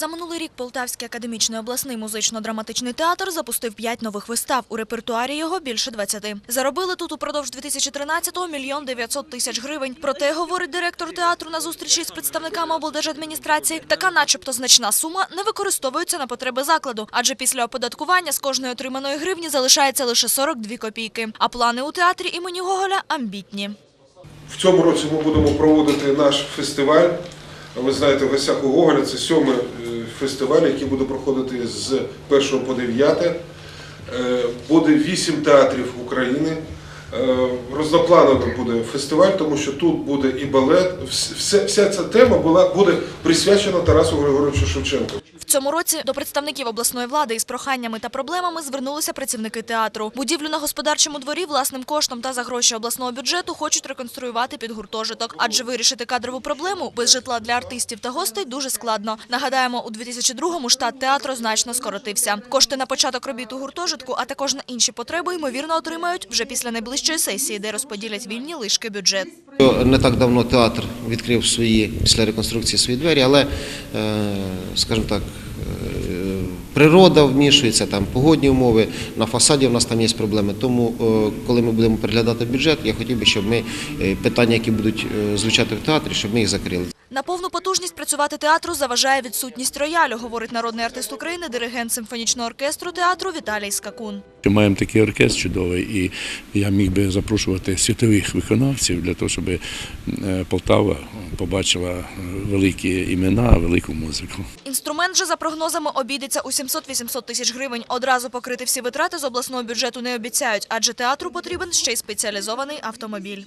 За минулий рік Полтавський академічний обласний музично-драматичний театр запустив п'ять нових вистав. У репертуарі його більше 20. Заробили тут упродовж 2013-го мільйон 900 тисяч гривень. Проте, говорить директор театру на зустрічі з представниками облдержадміністрації, така начебто значна сума не використовується на потреби закладу, адже після оподаткування з кожної отриманої гривні залишається лише 42 копійки. А плани у театрі імені Гоголя амбітні. В цьому році ми будемо проводити наш фестиваль. Ви знаєте, в гостях Гоголя це сьомий е, фестиваль, який буде проходити з 1 по 9. Е, Буде вісім театрів України. Е, Розноплановий буде фестиваль, тому що тут буде і балет. Вся, вся ця тема була, буде присвячена Тарасу Григоровичу Шевченку. В цьому році до представників обласної влади із проханнями та проблемами звернулися працівники театру. Будівлю на господарчому дворі власним коштом та за гроші обласного бюджету хочуть реконструювати під гуртожиток, адже вирішити кадрову проблему без житла для артистів та гостей дуже складно. Нагадаємо, у 2002-му штат театру значно скоротився. Кошти на початок робіт у гуртожитку, а також на інші потреби, ймовірно, отримають вже після найближчої сесії, де розподілять вільні лишки бюджет. Не так давно театр відкрив свої після реконструкції свої двері, але, е, скажімо так, е, природа вмішується, там погодні умови, на фасаді у нас там є проблеми. Тому, е, коли ми будемо переглядати бюджет, я хотів би, щоб ми питання, які будуть звучати в театрі, щоб ми їх закрили. На повну потужність працювати театру заважає відсутність роялю, говорить народний артист України, диригент симфонічного оркестру театру Віталій Скакун. Що Маємо такий оркестр чудовий, і я міг би запрошувати світових виконавців для того, щоб е, Полтава побачила великі імена, велику музику. Інструмент же за прогнозами обійдеться у 700-800 тисяч гривень. Одразу покрити всі витрати з обласного бюджету не обіцяють, адже театру потрібен ще й спеціалізований автомобіль.